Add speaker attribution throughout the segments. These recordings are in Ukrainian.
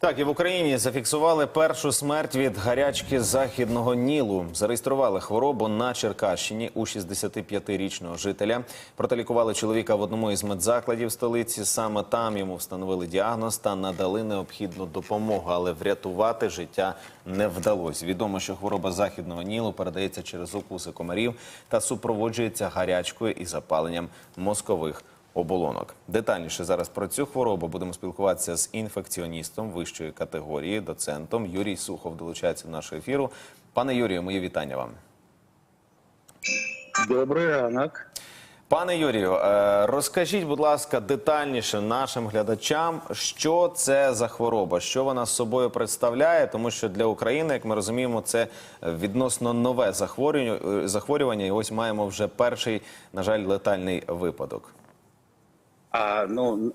Speaker 1: Так, і в Україні зафіксували першу смерть від гарячки західного Нілу. Зареєстрували хворобу на Черкащині у 65-річного жителя. Проте лікували чоловіка в одному із медзакладів столиці. Саме там йому встановили діагноз та надали необхідну допомогу, але врятувати життя не вдалося. Відомо, що хвороба західного Нілу передається через укуси комарів та супроводжується гарячкою і запаленням мозкових оболонок. Детальніше зараз про цю хворобу будемо спілкуватися з інфекціоністом вищої категорії, доцентом Юрій Сухов долучається до нашого ефіру. Пане Юрію, мої вітання вам.
Speaker 2: Добрий ранок.
Speaker 1: Пане Юрію, е, розкажіть, будь ласка, детальніше нашим глядачам, що це за хвороба, що вона з собою представляє, тому що для України, як ми розуміємо, це відносно нове захворювання. е, захворювання. І ось маємо вже перший, на жаль, летальний випадок.
Speaker 2: А ну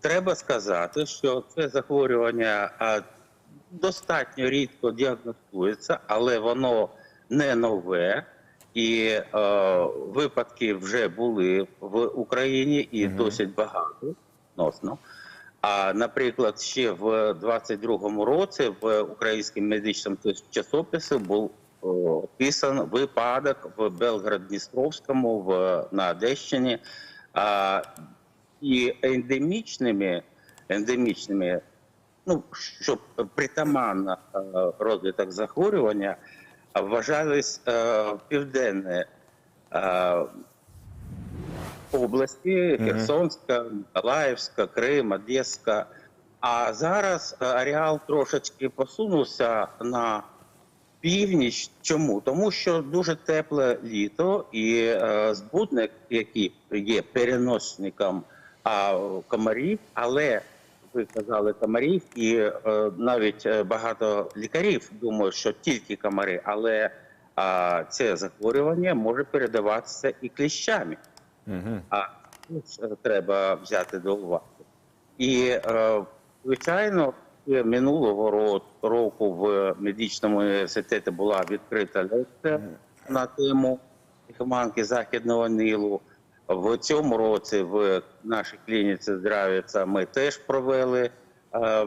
Speaker 2: треба сказати, що це захворювання а, достатньо рідко діагностується, але воно не нове. І е, випадки вже були в Україні і досить багато носно. А наприклад, ще в 22-му році в українському медичному часописі був о, описан випадок в Белгород-Дністровському в на Одещині. А, і ендемічними, ендемічними, ну щоб притаманно е, розвиток захворювання, а, вважались е, південне е, області Херсонська, Миколаївська, Крим, Одеська. А зараз е, ареал трошечки посунувся на північ. Чому? Тому що дуже тепле літо, і е, збудник, який є переносником а, комарів, але ви казали комарів, і е, навіть е, багато лікарів думають, що тільки комари, але а, це захворювання може передаватися і кліщами.
Speaker 1: Угу.
Speaker 2: А тут е, треба взяти до уваги. І, е, звичайно, минулого року в медичному університеті була відкрита лекція на тему лихоманки Західного Нилу. В цьому році в нашій клініці здрав'я ми теж провели е,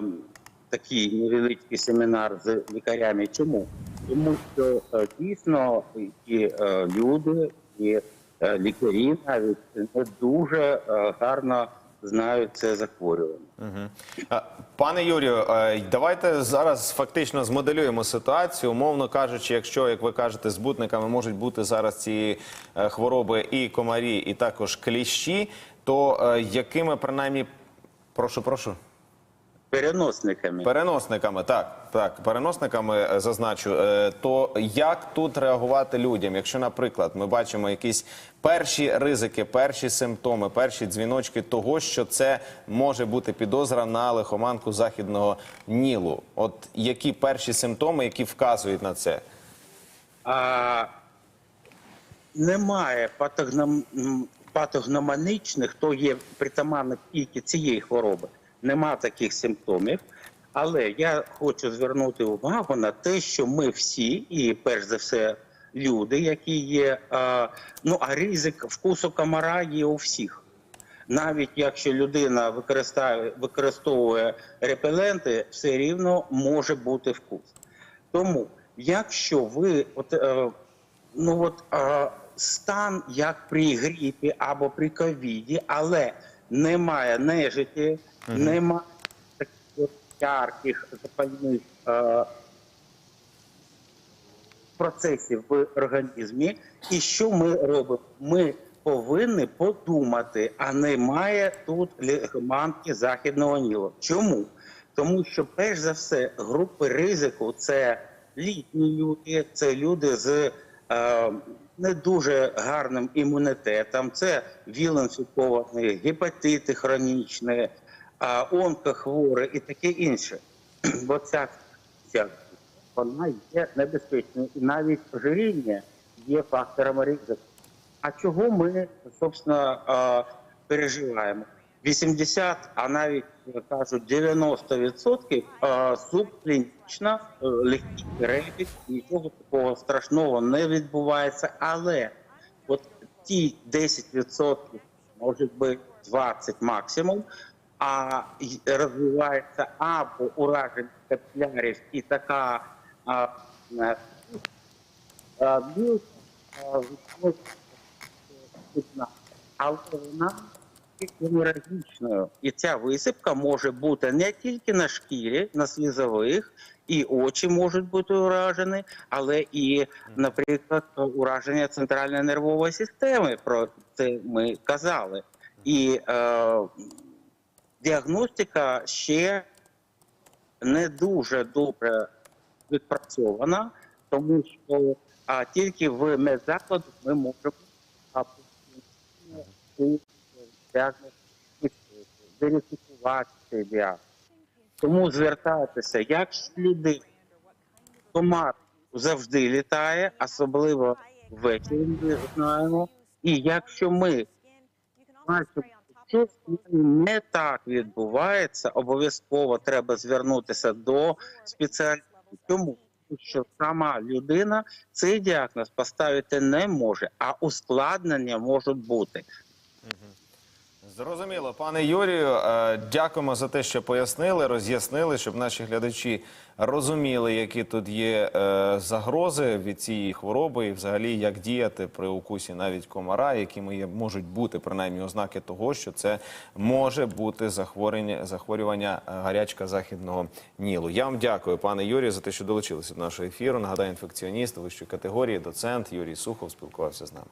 Speaker 2: такий невеличкий семінар з лікарями. Чому? Тому що е, дійсно і е, люди, і е, лікарі навіть не дуже е, гарно знають це захворювання.
Speaker 1: Угу. Пане Юрію, е, давайте зараз фактично змоделюємо ситуацію. Умовно кажучи, якщо, як ви кажете, збутниками можуть бути зараз ці е, хвороби і комарі, і також кліщі, то е, якими принаймні, прошу, прошу.
Speaker 2: Переносниками.
Speaker 1: Переносниками, так, так, переносниками е, зазначу. Е, То як тут реагувати людям? Якщо, наприклад, ми бачимо якісь перші ризики, перші симптоми, перші дзвіночки того, що це може бути підозра на лихоманку західного Нілу. От які перші симптоми, які вказують на це?
Speaker 2: А, немає патогном, м, то є притаманно тільки цієї хвороби. Нема таких симптомів. Але я хочу звернути увагу на те, що ми всі, і перш за все, люди, які є, ну а ризик вкусу комара є у всіх. Навіть якщо людина використовує, репеленти, все рівно може бути вкус. Тому, якщо ви от, е, ну от е, стан як при грипі або при ковіді, але немає нежиті, немає таких ярких запальних е, процесів в організмі. І що ми робимо? Ми повинні подумати, а немає тут лихоманки західного нілу. Чому? Тому що, перш за все, групи ризику це літні люди, це люди з не дуже гарним імунітетом, це віл-інфіковані, гепатити хронічні, е, онкохворі і таке інше. Бо ця, ця вона є небезпечною. І навіть ожиріння є фактором ризику. А чого ми, собственно, е, переживаємо? 80, а навіть е, кажуть 90% е, субклінічно е, легкий перебіг, нічого такого страшного не відбувається. Але от ті 10%, може би 20 максимум, а розвивається або ураження капілярів і така а, е, але вона є. І ця висипка може бути не тільки на шкірі, на слізових, і очі можуть бути уражені, але і, наприклад, ураження центральної нервової системи. Про це ми казали. І е, діагностика ще не дуже добре відпрацьована, тому що а, тільки в медзакладах ми можемо верифікувати цей діагноз. Тому звертайтеся, якщо людина комар завжди літає, особливо ввечері ми знаємо. І якщо ми бачимо, що не так відбувається, обов'язково треба звернутися до спеціалістів. Чому? Що сама людина цей діагноз поставити не може, а ускладнення можуть бути.
Speaker 1: Зрозуміло, пане Юрію, е, дякуємо за те, що пояснили, роз'яснили, щоб наші глядачі розуміли, які тут є е, загрози від цієї хвороби, і взагалі як діяти при укусі навіть комара, якими є, можуть бути принаймні ознаки того, що це може бути захворювання, захворювання е, гарячка західного нілу. Я вам дякую, пане Юрію, за те, що долучилися до нашого ефіру. Нагадаю, інфекціоніст вищої категорії, доцент Юрій Сухов спілкувався з нами.